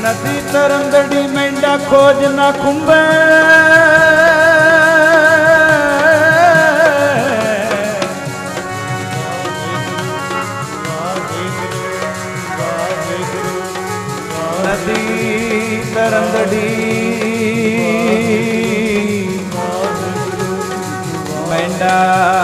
ਨਦੀ ਤਰੰਦੜੀ ਮੈਂਡਾ ਖੋਜ ਨਾ ਖੁੰਬੇ। ਨਦੀ ਤਰੰਦੜੀ ਮੈਂਡਾ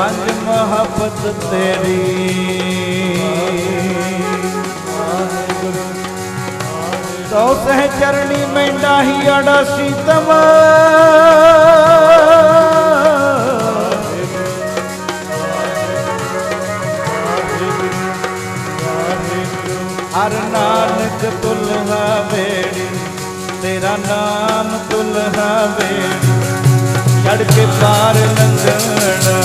ਪੰਜ ਮੁਹੱਬਤ ਤੇਰੀ। ਸੋ ਸਹਿ ਚਰਣੀ ਮੈਂਡਾ ਹੀ ਅੜਾ ਸੀਤਮ ਹਰ ਨਾਨਕ ਤੁਲਹਾ ਵੇੜੀ ਤੇਰਾ ਨਾਮ ਤੁਲਹਾ ਵੇੜੀ ਛੜ ਕੇ ਪਾਰ ਲੰਘਣਾ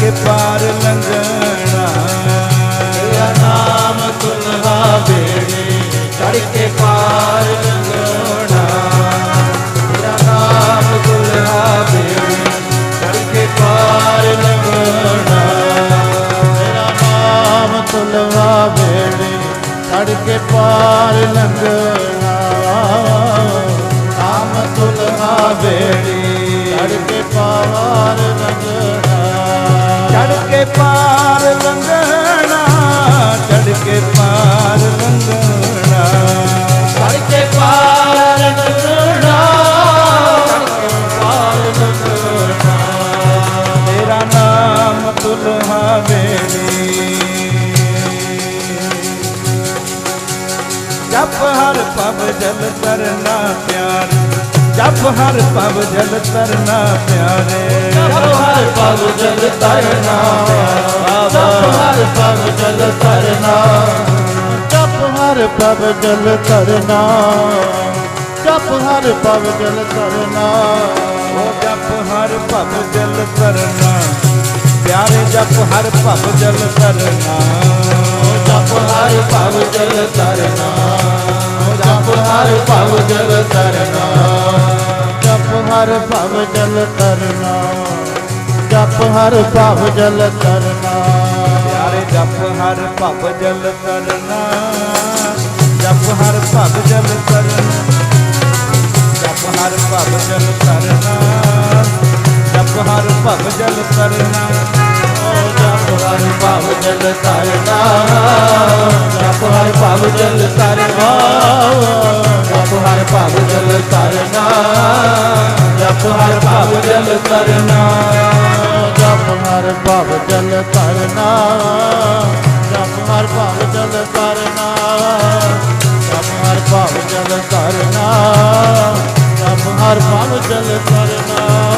ਕੇ ਪਾਰ ਲੰਘਣਾ। ਤੇਰਾ ਨਾਮ ਤੁਲਹਾ ਬੇੜੇ ਚੜ ਕੇ ਪਾਰ ਲੰਘਣਾ। ਤੇਰਾ ਨਾਮ ਤੁਲਹਾ ਬੇੜੇ ਚੜ ਕੇ ਪਾਰ ਲੰਘਣਾ। ਤੇਰਾ ਨਾਮ ਤੁਲਹਾ ਬੇੜੇ ਚੜ ਕੇ ਪਾਰ ਲੰਘਣਾ। ਨਾਮ ਤੁਲਹਾ ਬੇੜੇ ਚੜ ਕੇ ਪਾਰ ਜਪ ਹਰ ਪਵ ਜਲ ਤਰਨਾ ਪਿਆਰ। ਜਪ ਹਰ ਪਵ ਜਲ ਤਰਨਾ ਪਿਆਰੇ। ਜਪ ਹਰ ਪਗ ਜਲ ਤਰਨਾ ਜਪ ਹਰ ਪਗ ਜਲ ਤਰਨਾ ਜਪ ਹਰ ਪਗ ਜਲ ਤਰਨਾ। ਜਪ ਹਰ ਪਗ ਜਲ ਤਰਨਾ। ਉਹ ਜਪ ਹਰ ਭਵ ਜਲ ਤਰਨਾ। ਪਿਆਰੇ ਜਪ ਹਰ ਭਵ ਜਲ ਤਰਨਾ। ਹਰ ਪਗ ਜਲ ਤਰਨਾ ਜਪ ਹਰ ਪਗ ਜਲ ਤਰਨਾ ਜਪ ਹਰ ਪਗ ਜਲ ਤਰਨਾ ਜਪ ਹਰ ਪਗ ਜਲ ਤਰਨਾ ਪਿਆਰੇ ਜਪ ਹਰ ਭਵ ਜਲ ਤਰਨਾ ਜਪ ਹਰ ਭਵ ਜਲ ਤਰਨਾ ਜਪ ਹਰ ਭਵ ਜਲ ਤਰਨਾ ਜਪ ਹਰ ਭਵ ਜਲ ਤਰਨਾ ਜਪ ਹਰ ਭਵ ਜਲ ਤਰਨਾ ਜਲ ਤਰਨਾ ਜਪ ਹਰ ਭਵ ਜਲ ਤਰਨਾ ਜਪ ਹਰ ਭਵ ਜਲ ਤਰਨਾ ਜਪ ਹਰ ਭਵ ਜਲ ਤਰਨਾ ਜਪ ਹਰ ਭਵ ਜਲ ਤਰਨਾ ਜਪ ਹਰ ਭਵ ਜਲ ਤਰਨਾ ਜਪ ਹਰ ਭਵ ਜਲ ਤਰਨਾ